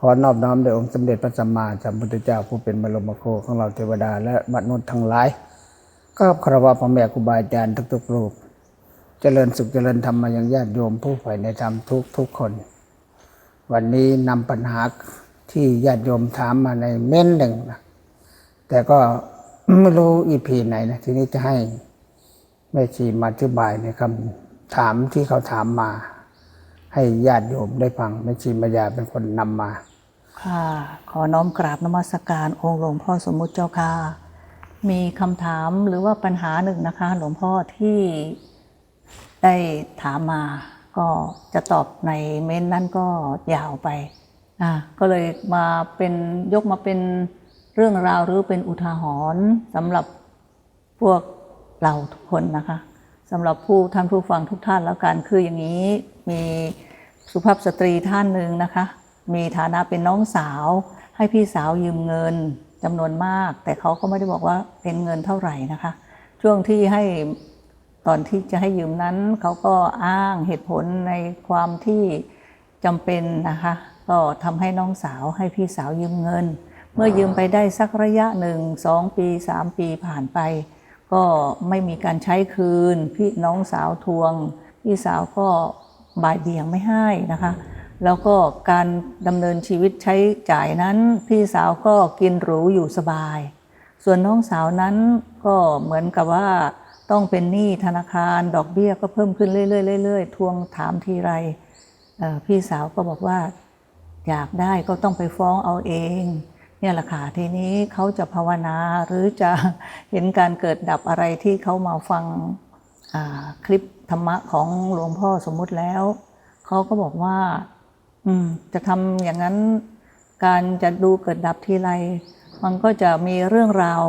ขอนอบน้อมแด่องค์สมเด็จพระสัมมาสัมพุทธเจ้าผู้เป็นบรมโคของเราเทวดาและมนุษย์ทั้งหลายก็คารวะพ่อแม่ครูบาอาจารย์ทุกๆรูป เจริญสุขเจริญธรรมมายังญาติโยมผู้ใฝ่ในธรรมทุกทุกคน วันนี้นำปัญหาที่ญาติโยมถามมาในเม้นหนึ่งนะแต่ก็ไม่รู้อีพีไหนนะทีนี้จะให้แม่ชีมาอธิบายในคำถามที่เขาถามมา ให้ญาติโยมได้ฟังแม่ชีมายาเป็นคนนำมา ค่ะ ขอน้อมกราบนมัสการองค์หลวงพ่อสมมุติเจ้าค่ะ มีคำถามหรือว่าปัญหาหนึ่งนะคะ หลวงพ่อที่ได้ถามมา ก็จะตอบในเม้นนั้นก็ยาวไปอะก็เลยมาเป็นยกมาเป็นเรื่องราวหรือเป็นอุทาหรณ์สำหรับพวกเราทุกคนนะคะ สำหรับผู้ท่านผู้ฟังทุกท่านแล้วกันคืออย่างนี้มีสุภาพสตรีท่านหนึ่งนะคะ มีฐานะเป็นน้องสาว ให้พี่สาวยืมเงินจำนวนมาก แต่เขาก็ไม่ได้บอกว่าเป็นเงินเท่าไหร่นะคะ ช่วงที่ให้ตอนที่จะให้ยืมนั้นเขาก็อ้างเหตุผลในความที่จำเป็นนะคะ ก็ทำให้น้องสาวให้พี่สาวยืมเงิน เมื่อยืมไปได้สักระยะหนึ่งสองปีสามปีผ่านไป ก็ไม่มีการใช้คืน พี่น้องสาวทวง พี่สาวก็บ่ายเบี่ยงไม่ให้นะคะ แล้วก็การดำเนินชีวิตใช้จ่ายนั้น พี่สาวก็กินหรูอยู่สบาย ส่วนน้องสาวนั้นก็เหมือนกับว่าต้องเป็นหนี้ธนาคารดอกเบี้ยก็เพิ่มขึ้นเรื่อยๆๆทวงถามทีไรพี่สาวก็บอกว่าอยากได้ก็ต้องไปฟ้องเอาเอง เนี่ยแหละค่ะทีนี้เขาจะภาวนาหรือจะเห็นการเกิดดับอะไรที่เขามาฟังคลิปธรรมะของหลวงพ่อสมมุติแล้วเขาก็บอกว่า อืม จะทำอย่างนั้นการจะดูเกิดดับทีไร มันก็จะมีเรื่องราว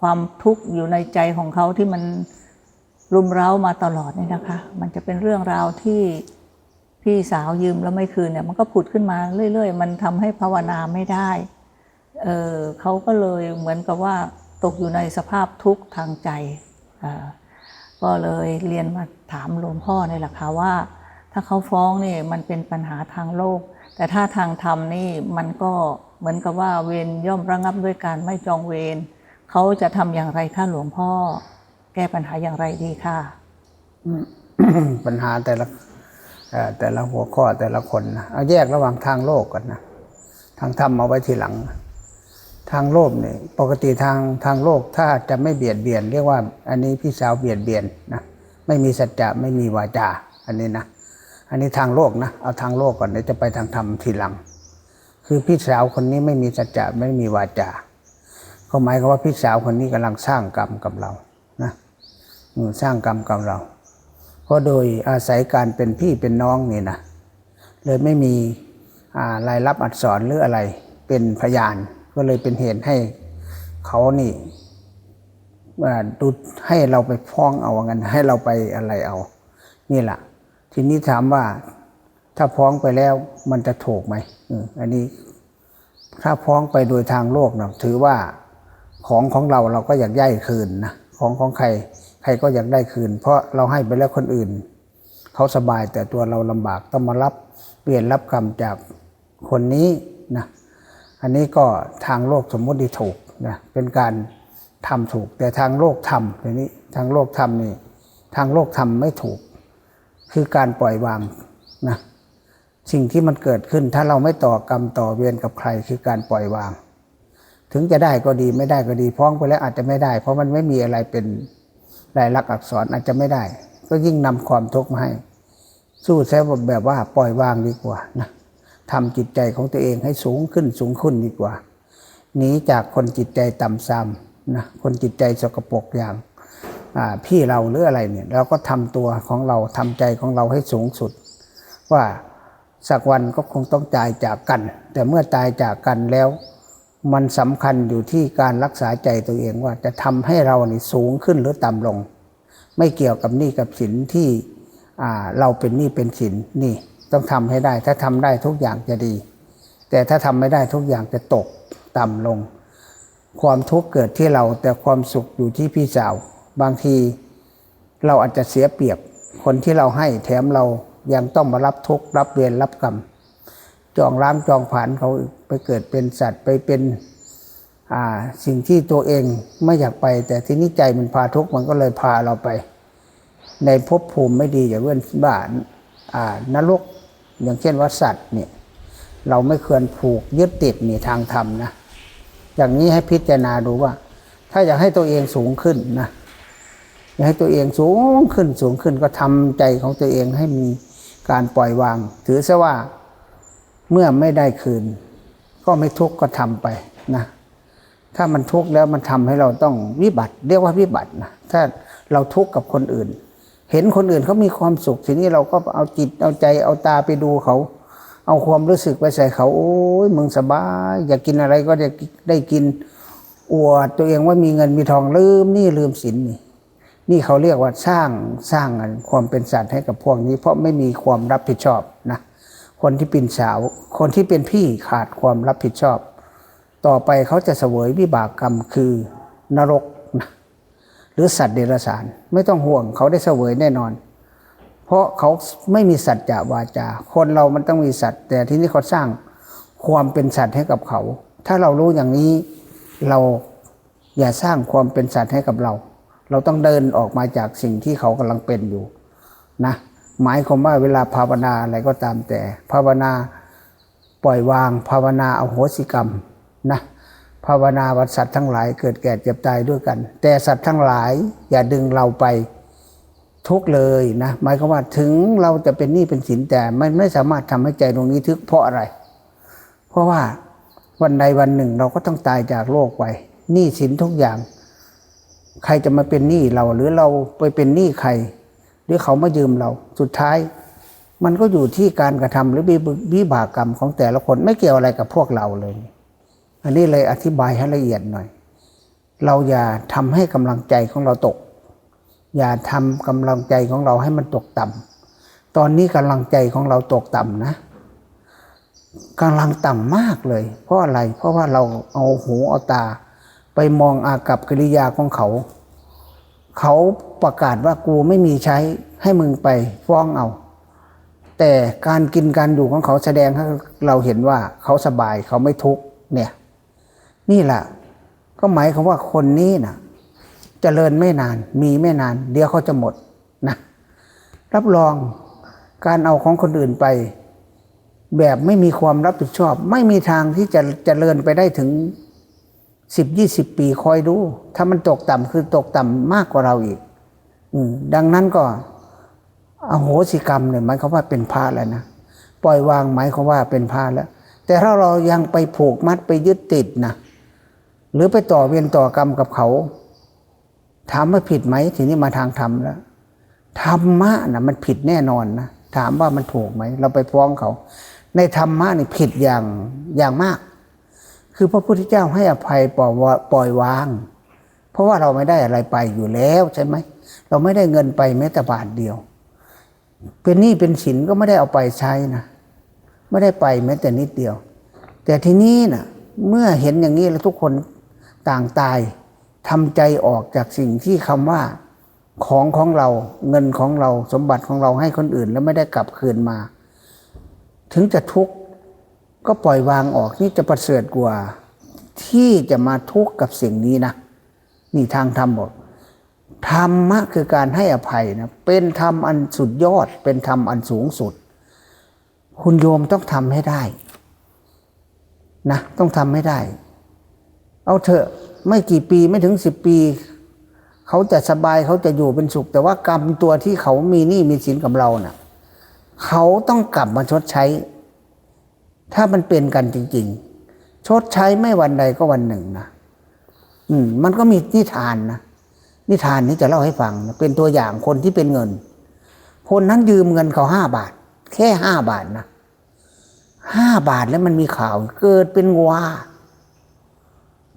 ความทุกข์อยู่ในใจของเขาที่มันรุมเร้ามาตลอดเนี่ยนะคะ มันจะเป็นเรื่องราวที่พี่สาวยืมแล้วไม่คืนเนี่ย มันก็ผุดขึ้นมาเรื่อย ๆ มันทำให้ภาวนาไม่ได้ เเขาก็เลยเหมือนกับว่าตกอยู่ในสภาพทุกข์ทางใจ ก็เลยเรียนมาถามหลวงพ่อในแหละค่ะว่า ถ้าเขาฟ้องนี่มันเป็นปัญหาทางโลก แต่ถ้าทางธรรมนี่มันก็เหมือนกับว่าเวรย่อมระงับด้วยการไม่จองเวรเขาจะทำอย่างไรคะหลวงพ่อ แก้ปัญหาอย่างไรดีค่ะปัญหาแต่ละแต่ละหัวข้อแต่ละคนนะเอาแยกระหว่างทางโลกก่อนนะทางธรรมเอาไว้ทีหลัง ทางโลกเนี่ยปกติทางทางโลกถ้าจะไม่เบียดเบียน เรียกว่า อันนี้พี่สาวเบียดเบียนนะไม่มีสัจจะไม่มีวาจาอันนี้นะอันนี้ทางโลกนะเอาทางโลกก่อนเดี๋ยวจะไปทางธรรมทีหลัง คือพี่สาวคนนี้ไม่มีสัจจะไม่มีวาจาก็หมายความว่าพี่สาวคนนี้กำลังสร้างกรรมกับเรานะอืมสร้างกรรมกับเรา เพราะโดยอาศัยการเป็นพี่เป็นน้องนี่นะเลยไม่มีอ่าลายลับอักษรหรืออะไรเป็นพยาน ก็เลยเป็นเหตุให้เขานี่อ่าดูให้เราไปฟ้องเอางั้นให้เราไปอะไรเอา นี่แหละทีนี้ถามว่าถ้าฟ้องไปแล้วมันจะถูกไหมอืมอันนี้ ถ้าฟ้องไปโดยทางโลกนะถือว่าของของเราเราก็อยากได้คืนนะของของใคร ใครก็อยากได้คืน เพราะเราให้ไปแล้วคนอื่น เขาสบายแต่ตัวเราลำบากต้องมารับเปลี่ยนรับกรรมจากคนนี้นะ อันนี้ก็ทางโลกสมมุติที่ถูกนะเป็นการทำถูก แต่ทางโลกทำทีนี้ทางโลกทำนี่ทางโลกทำไม่ถูก คือการปล่อยวางนะสิ่งที่มันเกิดขึ้นถ้าเราไม่ต่อกรรมต่อเวรกับใครคือการปล่อยวาง ถึงจะได้ก็ดีไม่ได้ก็ดีฟ้องไปแล้วอาจจะไม่ได้ เพราะมันไม่มีอะไรเป็นลายลักษณ์อักษรอาจจะไม่ได้ ก็ยิ่งนำความทุกข์มาให้ สู้แท้แบบว่าปล่อยวางดีกว่านะ ทำจิตใจของตัวเองให้สูงขึ้นสูงขึ้นดีกว่าหนีจากคนจิตใจต่ำซ้ำนะคนจิตใจสกปรกอย่างพี่เราหรืออะไรเนี่ยเราก็ทำตัวของเราทำใจของเราให้สูงสุด ว่าสักวันก็คงต้องตายจากกัน แต่เมื่อตายจากกันแล้ว มันสำคัญอยู่ที่การรักษาใจตัวเองว่าจะทำให้เรานี่สูงขึ้นหรือต่ำลง ไม่เกี่ยวกับหนี้กับสินที่เราเป็นหนี้เป็นสินนี่ ต้องทำให้ได้ ถ้าทำได้ทุกอย่างจะดี แต่ถ้าทำไม่ได้ทุกอย่างจะตกต่ำลง ความทุกข์เกิดที่เราแต่ความสุขอยู่ที่พี่สาว บางทีเราอาจจะเสียเปรียบ คนที่เราให้แถมเรายังต้องมารับทุกข์รับเวรรับกรรม จองล้ามจองผ่านเขาไปเกิดเป็นสัตว์ไปเป็นสิ่งที่ตัวเองไม่อยากไป แต่ที่นี้ใจมันพาทุกข์มันก็เลยพาเราไป ในภพภูมิไม่ดีอย่างเช่นบ้านนรก อย่างเช่นว่าสัตว์เนี่ยเราไม่ควรผูกยึดติดนี่ทางธรรมนะอย่างนี้ให้พิจารณาดูว่า ถ้าอยากให้ตัวเองสูงขึ้นนะอยากให้ตัวเองสูงขึ้นสูงขึ้นก็ทำใจของตัวเองให้มีการปล่อยวาง ถือซะว่าเมื่อไม่ได้คืน ก็ไม่ทุกข์ก็ทำไปนะถ้ามันทุกข์แล้วมันทำให้เราต้องวิบัติ เรียกว่าวิบัตินะถ้าเราทุกข์กับคนอื่น เห็นคนอื่นเขามีความสุขทีนี้เราก็เอาจิตเอาใจเอาตาไปดูเขา เอาความรู้สึกไปใส่เขา โอ้ยมึงสบาย อยากกินอะไรก็ได้ได้กินอวดตัวเองว่ามีเงินมีทองลืมนี่ลืมสินนี่นี่เขาเรียกว่าสร้างสร้างความเป็นสัตว์ให้กับพวกนี้ เพราะไม่มีความรับผิดชอบนะคนที่เป็นสาว คนที่เป็นพี่ขาดความรับผิดชอบ ต่อไปเขาจะเสวยวิบากกรรมคือนรก หรือสัตว์เดรัจฉาน ไม่ต้องห่วงเขาได้เสวยแน่นอน เพราะเขาไม่มีสัจจะวาจา คนเรามันต้องมีสัตว์ แต่ที่นี่เขาสร้างความเป็นสัตว์ให้กับเขา ถ้าเรารู้อย่างนี้เราอย่าสร้างความเป็นสัตว์ให้กับเรา เราต้องเดินออกมาจากสิ่งที่เขากำลังเป็นอยู่นะหมายความว่าเวลาภาวนาอะไรก็ตามแต่ ภาวนาปล่อยวางภาวนาเอาโหสิกรรมนะ ภาวนาวัสัตว์ทั้งหลายเกิดแก่เจ็บตายด้วยกัน แต่สัตว์ทั้งหลายอย่าดึงเราไปทุกเลยนะหมายความว่าถึงเราจะเป็นหนี้เป็นสินแต่มันไม่สามารถทำให้ใจตรงนี้ทึกเพราะอะไร เพราะว่าวันใดวันหนึ่งเราก็ต้องตายจากโลกไปหนี้สินทุกอย่าง ใครจะมาเป็นหนี้เราหรือเราไปเป็นหนี้ใคร หรือเขามายืมเราสุดท้าย มันก็อยู่ที่การกระทำหรือวิบากกรรมของแต่ละคนไม่เกี่ยวอะไรกับพวกเราเลย อันนี้เลยอธิบายให้ละเอียดหน่อย เราอย่าทำให้กำลังใจของเราตก อย่าทำกำลังใจของเราให้มันตกต่ำตอนนี้กำลังใจของเราตกต่ำนะกำลังต่ำมากเลย เพราะอะไร เพราะว่าเราเอาหูเอาตา ไปมองอากับกิริยาของเขา เขาประกาศว่ากูไม่มีใช้ให้มึงไปฟ้องเอา แต่การกินการอยู่ของเขาแสดงให้เราเห็นว่าเขาสบายเขาไม่ทุกข์เนี่ย นี่แหละก็หมายความว่าคนนี้นะเจริญไม่นานมีไม่นาน เดี๋ยวเขาจะหมดนะรับรองการเอาของคนอื่นไป แบบไม่มีความรับผิดชอบ ไม่มีทางที่จะจะเจริญไปได้ถึงสิบยี่สิบปีคอยดู ถ้ามันตกต่ำคือตกต่ำมากกว่าเราอีกอดังนั้นก็อโหสิกรรมเนี่ยหมายความว่าเป็นพระแล้วนะปล่อยวางหมายความว่าเป็นพระแล้ว แต่ถ้าเรายังไปผูกมัดไปยึดติดนะ หรือไปต่อเวรต่อกรรมกับเขาถามว่าผิดไหมทีนี้มาทางธรรมแล้วธรรมะนะมันผิดแน่นอนนะถามว่ามันถูกไหมเราไปฟ้องเขา ในธรรมะนี่ผิดอย่างอย่างมาก คือพระพุทธเจ้าให้อภัยปล่อยวาปล่อยวาง เพราะว่าเราไม่ได้อะไรไปอยู่แล้วใช่ไหมเราไม่ได้เงินไปแม้แต่บาทเดียว เป็นหนี้เป็นสินก็ไม่ได้เอาไปใช้นะไม่ได้ไปแม้แต่นิดเดียว แต่ทีนี้นะ่ะเมื่อเห็นอย่างนี้แล้วทุกคน ต่างตายทำใจออกจากสิ่งที่คำว่าของของเราเงินของเราสมบัติของเราให้คนอื่นแล้วไม่ได้กลับคืนมา ถึงจะทุกข์ก็ปล่อยวางออกนี่จะประเสริฐกว่า ที่จะมาทุกข์กับสิ่งนี้นะนี่ทางธรรมบอกธรรมะคือการให้อภัยนะเป็นธรรมอันสุดยอด เป็นธรรมอันสูงสุด คุณโยมต้องทำให้ได้นะต้องทำให้ได้ เอาเถอะไม่กี่ปีไม่ถึงสิบปี เขาจะสบายเขาจะอยู่เป็นสุข แต่ว่ากรรมตัวที่เขามีหนี้มีสินกับเราเนะ่ะเขาต้องกลับมาชดใช้ ถ้ามันเป็นกันจริง ๆ ชดใช้ไม่วันใดก็วันหนึ่งนะอืม มันก็มีนิทานนะนิทานนี้จะเล่าให้ฟังนะเป็นตัวอย่างคนที่เป็นเงิน คนนั้นยืมเงินเขาห้าบาท แค่ห้าบาทนะห้าบาทแล้วมันมีข่าว เกิดเป็นวัว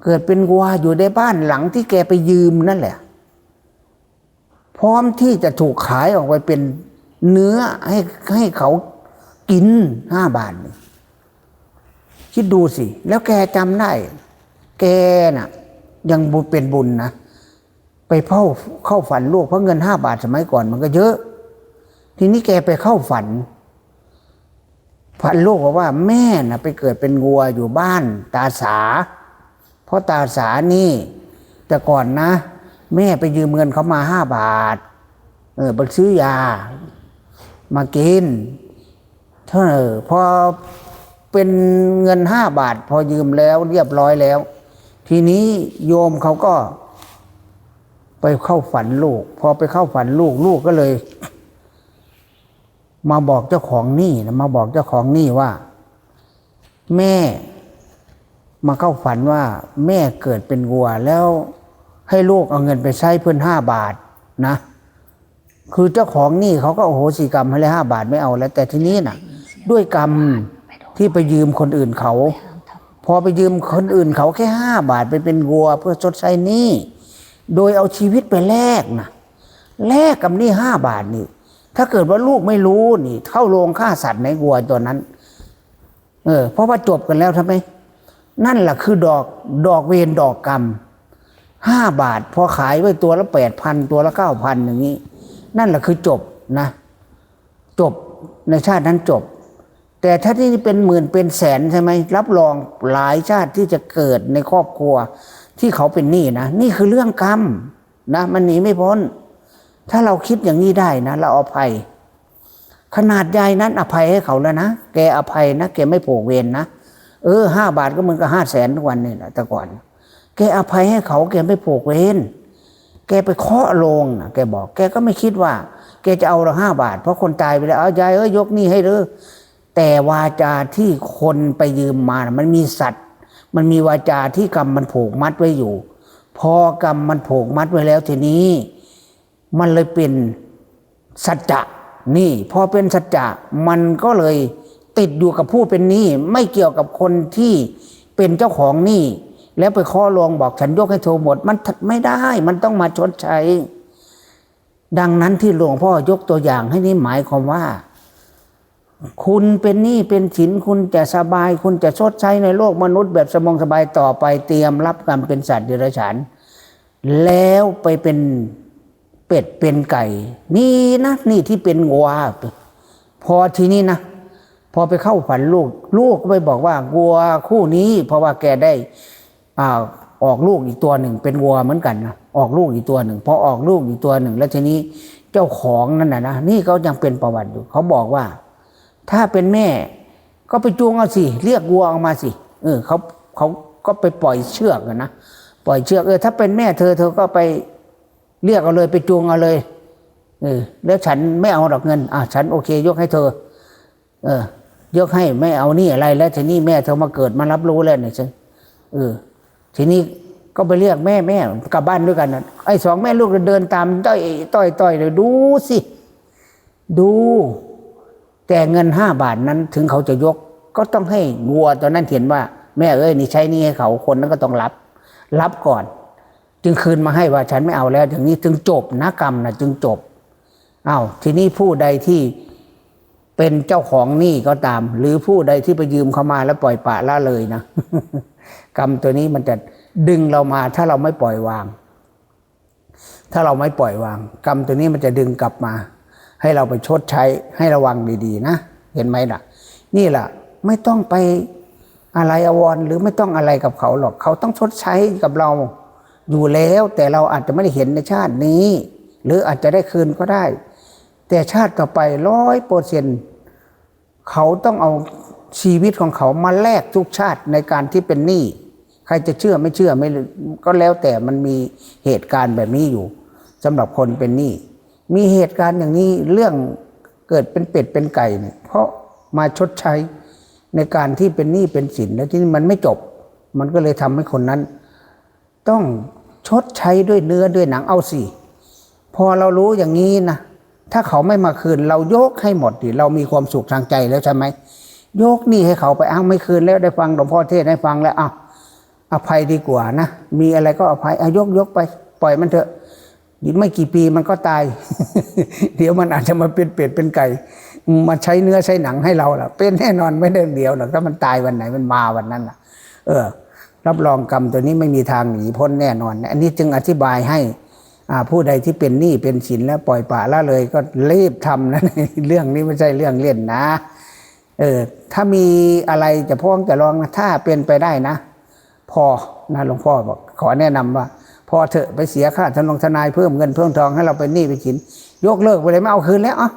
เกิดเป็นวัวอยู่ในบ้านหลังที่แกไปยืมนั่นแหละ พร้อมที่จะถูกขายออกไปเป็นเนื้อให้ให้เขากินห้าบาทคิดดูสิ แล้วแกจำได้ แกน่ะ ยังบุญเป็นบุญนะ ไปเฝ้าเข้าฝันลูกเพราะเงินห้าบาทสมัยก่อนมันก็เยอะ ทีนี้แกไปเข้าฝันพันลูกบอกว่าแม่น่ะ ไปเกิดเป็นงัวอยู่บ้าน ตาสา เพราะตาสานี่ แต่ก่อนนะ แม่ไปยืมเงินเขามาห้าบาท เออไปซื้อยา มากิน เท่าเออพอเป็นเงินห้าบาท พอยืมแล้วเรียบร้อยแล้ว ทีนี้โยมเขาก็ ไปเข้าฝันลูก พอไปเข้าฝันลูกลูกก็เลย มาบอกเจ้าของหนี้นะมาบอกเจ้าของหนี้ว่า แม่ มาเข้าฝันว่าแม่เกิดเป็นวัวแล้วให้ลูกเอาเงินไปใช้เพื่อนห้าบาทนะ คือเจ้าของหนี้เขาก็โอโหสิกรรมให้เลยห้าบาทไม่เอาแล้ว แต่ทีนี้น่ะ ด้วยกรรมที่ไปยืมคนอื่นเขา พอไปยืมคนอื่นเขาแค่ห้าบาทไปเป็นวัว เพื่อชดใช้หนี้โดยเอาชีวิตไปแลกนะแลกกับหนี้ห้าบาทนี่ ถ้าเกิดว่าลูกไม่รู้นี่ เข้าโรงฆ่าสัตว์ในวัวตัวนั้น เออเพราะว่าจบกันแล้วทำไม นั่นแหละคือดอกดอกเวรดอกกรรมห้าบาท พอขายไว้ตัวละแปดพันตัวละเก้าพันอย่างนี้ นั่นแหละคือจบนะ จบในชาตินั้นจบ แต่ถ้าที่เป็นหมื่นเป็นแสนใช่ไหมรับรองหลายชาติที่จะเกิดในครอบครัวที่เขาเป็นหนี้นะนี่คือเรื่องกรรมนะ มันหนีไม่พ้น ถ้าเราคิดอย่างนี้ได้นะ เราอภัย ขนาดยายนั้นอภัยให้เขาแล้วนะแกอภัยนะแกไม่โผกเวรนะ เออห้าบาทก็เหมือนกับห้าแสนทุกวันนี่แหละแต่ก่อน แกอภัยให้เขาแกไม่โผกเวรแกไปเคาะโลงนะแกบอก แกก็ไม่คิดว่า แกจะเอาเราห้าบาท เพราะคนตายไปแล้วเอายายเอ้ยยกนี่ให้เด้อแต่วาจาที่คนไปยืมมานะมันมีสัตว์ มันมีวาจาที่กรรมมันผูกมัดไว้อยู่ พอกรรมมันผูกมัดไว้แล้วทีนี้ มันเลยเป็นสัจจะนี่ พอเป็นสัจจะมันก็เลย ติดอยู่กับผู้เป็นหนี้ไม่เกี่ยวกับคนที่เป็นเจ้าของหนี้แล้วไปข้อลวงบอกฉันยกให้เธอหมด มันไม่ได้ มันต้องมาชดใช้ ดังนั้นที่หลวงพ่อยกตัวอย่างให้นี่หมายความว่า คุณเป็นหนี้เป็นสินคุณจะสบาย คุณจะชดใช้ในโลกมนุษย์แบบสมองสบายต่อไปเตรียมรับกรรมเป็นสัตว์เดรัจฉานแล้วไปเป็นเป็ดเป็นไก่ นี่นะนี่ที่เป็นงัวพอทีนี้นะ พอไปเข้าฝันลูก ลูกก็ไปบอกว่าวัวคู่นี้ เพราะว่าแกได้อ่าออกลูกอีกตัวหนึ่ง เป็นวัวเหมือนกันนะออกลูกอีกตัวหนึ่งพอออกลูกอีกตัวหนึ่ง แล้วทีนี้เจ้าของนั่นนะนะนี่เขายังเป็นประวัติอยู่เขาบอกว่า ถ้าเป็นแม่ ก็ไปจูงเอาสิเรียกวัวออกมาสิเออเขาเขาก็ไปปล่อยเชือกนะปล่อยเชือกเออถ้าเป็นแม่เธอเธอก็ไปเรียกเอาเลยไปจูงเอาเลยเออแล้วฉันไม่เอาดอกเงิน อะฉันโอเค ยกให้เธอ เออ ยกให้ไม่เอานี่อะไรแล้วทีนี้แม่เธอมาเกิดมารับรู้แล้วเนี่ยฉันเออทีนี้ก็ไปเรียกแม่แม่กลับบ้านด้วยกันนะไอ้สองแม่ลูกเดินตามต้อยต้อยต้อยเลยดูสิ ดู แต่เงินห้าบาทนั้นถึงเขาจะยก ก็ต้องให้วัวตอนนั้นเห็นว่า แม่เอ้ยนี่ใช้นี่ให้เขาคนนั้นก็ต้องรับ รับก่อน จึงคืนมาให้ว่าฉันไม่เอาแล้ว ถึงนี้จึงจบนะกรรมนะจึงจบอา้าวทีนี้ผู้ใดที่ เป็นเจ้าของหนี้ก็ตาม หรือผู้ใดที่ไปยืมเขามาแล้วปล่อยปะละเลยนะกรรมตัวนี้มันจะดึงเรามาถ้าเราไม่ปล่อยวาง ถ้าเราไม่ปล่อยวาง กรรมตัวนี้มันจะดึงกลับมา ให้เราไปชดใช้ให้ระวังดีๆ นะเห็นไหมล่ะ นี่แหละไม่ต้องไปอะไรอาวรหรือไม่ต้องอะไรกับเขาหรอกเขาต้องชดใช้กับเราอยู่แล้ว แต่เราอาจจะไม่ได้เห็นในชาตินี้ หรืออาจจะได้คืนก็ได้ แต่ชาติต่อไปร้อยเปอร์เซ็นเขาต้องเอาชีวิตของเขามาแลกทุกชาติในการที่เป็นหนี้ใครจะเชื่อไม่เชื่อไม่ก็แล้วแต่มันมีเหตุการณ์แบบนี้อยู่สำหรับคนเป็นหนี้มีเหตุการณ์อย่างนี้เรื่องเกิดเป็นเป็ดเป็นไก่เนี่ยเพราะมาชดใช้ในการที่เป็นหนี้เป็นสินแล้วที่นี่มันไม่จบ มันก็เลยทำให้คนนั้น ต้องชดใช้ด้วยเนื้อด้วยหนังเอาสิพอเรารู้อย่างนี้นะ ถ้าเขาไม่มาคืน เรายกให้หมดดิเรามีความสุขทางใจแล้วใช่ไหมยกหนี่ให้เขาไปอ้างไม่คืนแล้วได้ฟังหลวงพ่อเทศให้ฟังแล้วอ้าวอภัยดีกว่านะมีอะไรก็อภัยอายกยกไป ปล่อยมันเถอะอีไม่กี่ปีมันก็ตาย เดี๋ยวมันอาจจะมาเป็นเป็ดเป็นไก่มาใช้เนื้อใช้หนังให้เราล่ะ เป็นแน่นอนไม่ได้เดียวหรอกถ้ามันตายวันไหนมันมาวันนั้นล่ะ เออ รับรองกรรมตัวนี้ไม่มีทางหนีพ้นแน่นอน อันนี้จึงอธิบายให้ ผู้ใดที่เป็นหนี้เป็นสินแล้วปล่อยปละละเลยก็รีบทำนะเรื่องนี้ไม่ใช่เรื่องเล่นนะ เออถ้ามีอะไรจะพ้องจะลองนะถ้าเป็นไปได้นะ พอนะหลวงพ่อบอกขอแนะนำว่า พอเถอะไปเสียค่าทนงทนายเพิ่มเงินเพิ่มทองให้เราเป็นหนี้เป็นสิน ยกเลิกไปเลยไม่เอาคืนแล้วอะ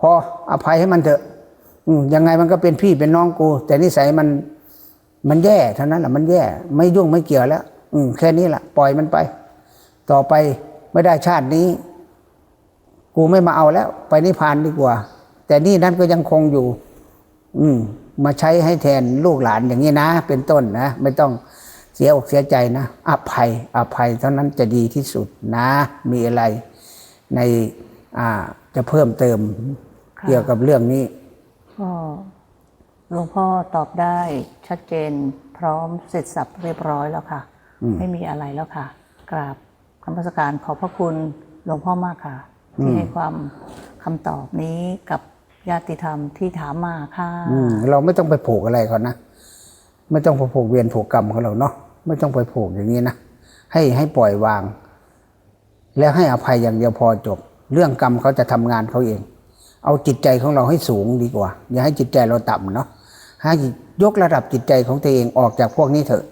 พออภัยให้มันเถอะยังไงมันก็เป็นพี่เป็นน้องกู แต่นิสัยมันมันแย่เท่านั้นแหละมันแย่ ไม่ยุ่งไม่เกี่ยวแล้ว อืแค่นี้แหละปล่อยมันไป ต่อไปไม่ได้ชาตินี้ กูไม่มาเอาแล้ว ไปนิพพานดีกว่า แต่นี่นั้นก็ยังคงอยู่ อืม มาใช้ให้แทนลูกหลานอย่างนี้นะ เป็นต้นนะ ไม่ต้องเสียอกเสียใจนะอภัยอภัยเท่านั้นจะดีที่สุดนะ มีอะไรในอ่าจะเพิ่มเติมค่ะเกี่ยวกับเรื่องนี้ก็หลวงพ่อตอบได้ชัดเจนพร้อมเสร็จสับเรียบร้อยแล้วค่ะ ไม่มีอะไรแล้วค่ะ กราบ คำพสการขอบพระคุณหลวงพ่อมากค่ะ ที่ให้ความคำตอบนี้กับญาติธรรมที่ถามมาค่ะอืมเราไม่ต้องไปผูกอะไรเขานะไม่ต้องไปผูกเวียนผูกกรรมเขาเราเนาะไม่ต้องไปผูกอย่างนี้นะให้ให้ปล่อยวาง แล้วให้อภัยอย่างเดียวพอจบ เรื่องกรรมเขาจะทำงานเขาเอง เอาจิตใจของเราให้สูงดีกว่า อย่าให้จิตใจเราต่ำเนาะให้ยกระดับจิตใจของตัวเองออกจากพวกนี้เถอะ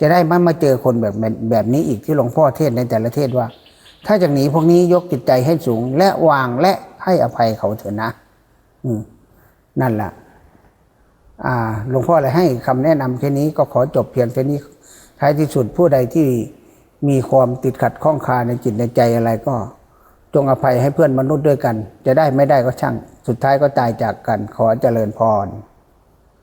จะได้ไม่มาเจอคนแบบแบบนี้อีกที่หลวงพ่อเทศในแต่ละเทศว่า ถ้าจากนี้พวกนี้ยกจิตใจให้สูง และวางและให้อภัยเขาเถอะนะ อืม นั่นแหละอ่าหลวงพ่อเลยให้คำแนะนำแค่นี้ก็ขอจบเพียงแค่นี้ท้ายที่สุดผู้ใดที่มีความติดขัดข้องคาในจิตในใจอะไรก็ จงอภัยให้เพื่อนมนุษย์ด้วยกัน จะได้ไม่ได้ก็ช่าง สุดท้ายก็ตายจากกันขอเจริญพร